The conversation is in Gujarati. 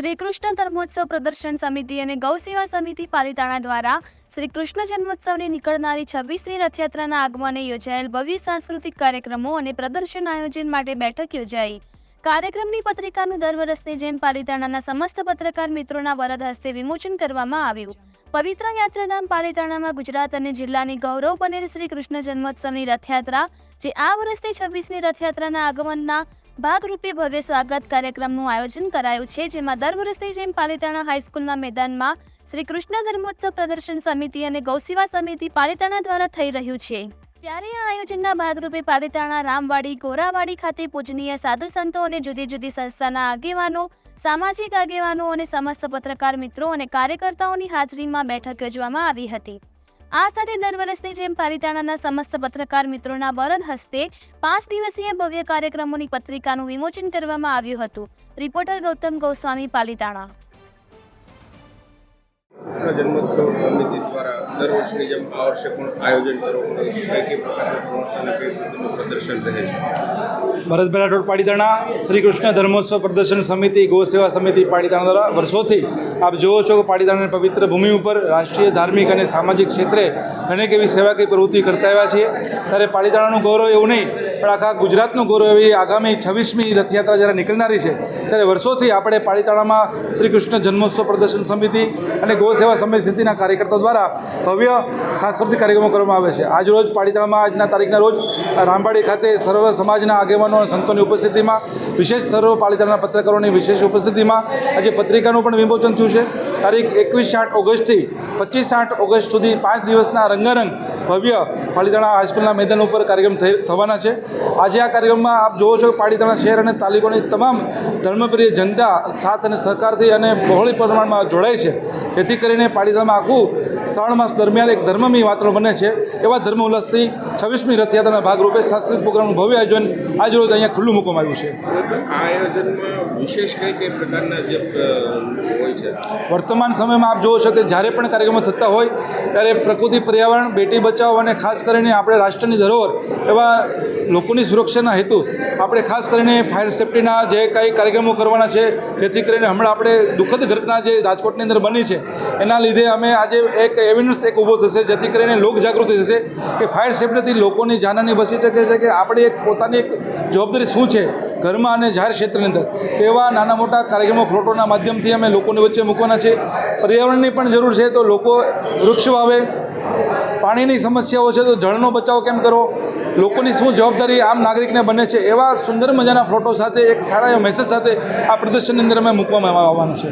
શ્રી કૃષ્ણ ધર્મોત્સવ પ્રદર્શન સમિતિ અને ગૌસેવા સમિતિ પાલિતાણા દ્વારા શ્રી કૃષ્ણ જન્મોત્સવની નીકળનારી છવ્વીસમી રથયાત્રાના આગમને યોજાયેલ ભવ્ય સાંસ્કૃતિક કાર્યક્રમો અને પ્રદર્શન આયોજન માટે બેઠક યોજાઈ. કાર્યક્રમની પત્રિકાનું દર વર્ષની જેમ પાલિતાણાના સમસ્ત પત્રકાર મિત્રોના વરદ હસ્તે વિમોચન કરવામાં આવ્યું. પવિત્ર યાત્રાધામ પાલિતાણામાં ગુજરાત અને જિલ્લાની ગૌરવ બનેલ શ્રી કૃષ્ણ જન્મોત્સવની રથયાત્રા, જે આ વર્ષની છવ્વીસમી રથયાત્રાના આગમનના ભાગરૂપે ભવ્ય સ્વાગત કાર્યક્રમનું આયોજન કરાયું છે, જેમાં દર વર્ષની જેમ પાલિતાણા હાઈસ્કૂલના મેદાનમાં શ્રી કૃષ્ણ ધર્મોત્સવ પ્રદર્શન સમિતિ અને ગૌસેવા સમિતિ પાલિતાણા દ્વારા થઈ રહ્યું છે. ત્યારે આ આયોજનના ભાગરૂપે પાલિતાણા, રામવાડી, ગોરાવાડી ખાતે પૂજનીય સાધુ સંતો અને જુદી જુદી સંસ્થાના આગેવાનો, સામાજિક આગેવાનો અને સમસ્ત પત્રકાર મિત્રો અને કાર્યકર્તાઓની હાજરીમાં બેઠક યોજવામાં આવી હતી. આ સાથે દર વર્ષની જેમ પાલિતાણાના સમસ્ત પત્રકાર મિત્રોના વરદ હસ્તે પાંચ દિવસીય ભવ્ય કાર્યક્રમોની પત્રિકાનું વિમોચન કરવામાં આવ્યું હતું. રિપોર્ટર ગૌતમ ગોસ્વામી, પાલિતાણા. જન્મોત્સવ સમિતિ દ્વારા દર વર્ષની જેમ આ વર્ષે પણ આયોજન કરવામાં આવ્યું છે. પ્રદર્શન રહે છે. ભરતભાઈ રાઠોડ પાટીદાણા, શ્રી કૃષ્ણ ધર્મોત્સવ પ્રદર્શન સમિતિ, ગૌ સેવા સમિતિ પાડીતાણા દ્વારા વર્ષોથી આપ જુઓ છો કે પાટીદાણાની પવિત્ર ભૂમિ ઉપર રાષ્ટ્રીય, ધાર્મિક અને સામાજિક ક્ષેત્રે અનેક એવી સેવાકીય પ્રવૃત્તિ કરતા આવ્યા છીએ. ત્યારે પાટીદાણાનું ગૌરવ એવું નહીં પણ આખા ગુજરાતનું ગૌરવ એવી આગામી છવ્વીસમી રથયાત્રા જ્યારે નીકળનારી છે, ત્યારે વર્ષોથી આપણે પાલીતાણામાં શ્રી કૃષ્ણ જન્મોત્સવ પ્રદર્શન સમિતિ અને ગૌ સેવા સમય સમિતિના કાર્યકર્તાઓ દ્વારા ભવ્ય સાંસ્કૃતિક કાર્યક્રમો કરવામાં આવે છે. આજ રોજ પાલીતાણામાં આજના તારીખના રોજ રામબાડી ખાતે સર્વ સમાજના આગેવાનો અને સંતોની ઉપસ્થિતિમાં, વિશેષ સર્વ પાલીતાણાના પત્રકારોની વિશેષ ઉપસ્થિતિમાં આજે પત્રિકાનું પણ વિમોચન થયું છે. તારીખ એકવીસ આઠ ઓગસ્ટથી પચીસ આઠ ઓગસ્ટ સુધી પાંચ દિવસના રંગારંગ ભવ્ય પાલીતાણા હાઈસ્કૂલના મેદાન ઉપર કાર્યક્રમ થવાના છે. આજે આ કાર્યક્રમમાં આપ જોવો છો પાલીતાણા શહેર અને તાલુકાની તમામ ધર્મપ્રિય જનતા સાથ અને સહકારથી અને બહોળી પ્રમાણમાં જોડાય છે. જેથી કરીને પાલીતાણામાં આખું શ્રાવણ માસ દરમિયાન એક ધર્મમય વાતાવરણ બને છે. એવા ધર્મ ઉલ્લાસથી છવ્વીસમી રથયાત્રાના ભાગરૂપે સાંસ્કૃતિક પ્રોગ્રામનું ભવ્ય આયોજન આજ રોજ અહીંયા ખુલ્લું મૂકવામાં આવ્યું છે. આ આયોજનમાં વિશેષ કઈ કઈ પ્રકારના જે હોય છે? વર્તમાન સમયમાં આપ જુઓ છો કે જ્યારે પણ કાર્યક્રમો થતા હોય ત્યારે પ્રકૃતિ પર્યાવરણ બેટી બચાવો અને ખાસ કરીને આપણે રાષ્ટ્રની ધરોહર એવા લોકોની સુરક્ષાના હેતુ આપણે ખાસ કરીને ફાયર સેફ્ટીના જે કાંઈ કાર્યક્રમો કરવાના છે જેથી કરીને હમણાં આપણે દુઃખદ ઘટના જે રાજકોટની અંદર બની છે એના લીધે અમે આજે એક એવિડન્સ એક ઊભો થશે, જેથી કરીને લોક જાગૃતિ થશે કે ફાયર સેફ્ટીથી લોકોની જાનહાની બચી શકે છે કે આપણી એક પોતાની એક જવાબદારી શું છે ઘરમાં અને જાહેર ક્ષેત્રની અંદર. તેવા નાના મોટા કાર્યક્રમો ફ્લોટોના માધ્યમથી અમે લોકોની વચ્ચે મૂકવાના છે. પર્યાવરણની પણ જરૂર છે તો લોકો વૃક્ષ વાવે, પાણીની સમસ્યાઓ છે તો જળનો બચાવ કેમ કરવો, લોકોની શું જવાબદારી આમ નાગરિકને બને છે, એવા સુંદર મજાના ફોટો સાથે, એક સારા એવા મેસેજ સાથે આ પ્રદર્શનની અંદર અમે મૂકવામાં આવવાના છે.